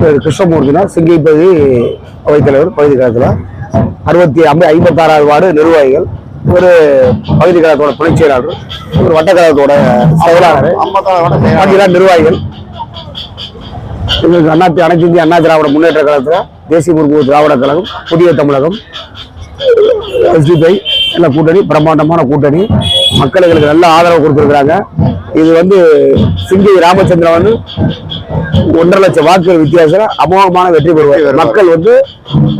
பேர் கிருஷ்ணமூர்த்தினார் சிங்கை பகுதி அவைத்தலைவர் பகுதி கழகத்தில் அறுபத்தி ஐம்பது ஐம்பத்தாறாவது வார்டு நிர்வாகிகள். ஒரு பகுதி கழகத்தோட துணைச் செயலாளர் ஒரு வட்டக்கழகத்தோட செயலாளர். பாக்கியெல்லாம் நிர்வாகிகள். எங்களுக்கு அண்ணா அனைத்து இந்திய அண்ணா திராவிட முன்னேற்ற கழகத்தில் தேசிய முற்போக்கு திராவிட கழகம் புதிய தமிழகம் எஸ்டிபை எல்லாம் கூட்டணி பிரம்மாண்டமான கூட்டணி. மக்கள் எங்களுக்கு நல்ல ஆதரவு கொடுத்துருக்குறாங்க. இது வந்து சிங்கை ராமச்சந்திரன் வந்து ஒன்றரை லட்சம் வாக்கு வித்தியாசம் அமோகமான வெற்றி பெறுவார். மக்கள் வந்து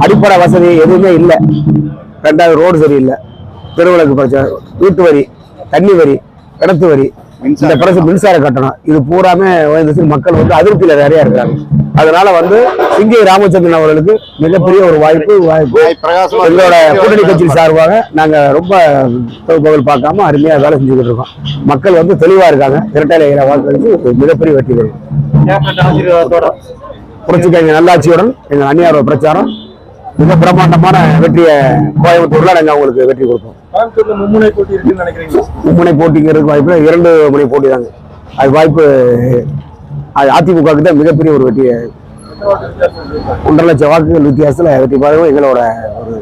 அடிப்படை வசதி எதுவுமே இல்லை. ரெண்டாவது ரோடு சரியில்லை. தெருவிளக்கு பிரச்சனை வீட்டு வரி தண்ணி வரி கிணத்து வரி இந்த பிரச்சனை மின்சார கட்டணம். இது பூராமே மக்கள் வந்து அதிருப்தியில நிறைய இருக்காங்க. அதனால வந்து சிங்கை ராமச்சந்திரன் அவர்களுக்கு மிகப்பெரிய ஒரு வாய்ப்பு வாய்ப்பு. எங்களோட கூட்டணி கட்சி சார்பாக நாங்க ரொம்ப பகல் பார்க்காம அருமையா வேலை செஞ்சுக்கிட்டு இருக்கோம். மக்கள் வந்து தெளிவா இருக்காங்க. இரட்டையில வாக்களித்து மிகப்பெரிய வெற்றி பெறும் புரட்சிக்காங்க நல்லாட்சியுடன் எங்க அந்நியாரோட பிரச்சாரம். மிக பிரம்மாண்டமான வெற்றியை கோயம்புத்தூர்ல நாங்க அவங்களுக்கு வெற்றி கொடுப்போம். மும்முனை போட்டி இருக்குன்னு நினைக்கிறீங்களா? மும்முனை போட்டிங்கிறதுக்கு வாய்ப்பு. இரண்டு முனை போட்டி தாங்க. அது வாய்ப்பு அது அதிமுக கிட்ட மிகப்பெரிய ஒரு வெற்றியை ஒன்றரை லட்சம் வாக்குகள் வித்தியாசத்துல வெற்றி பெறவும் எங்களோட ஒரு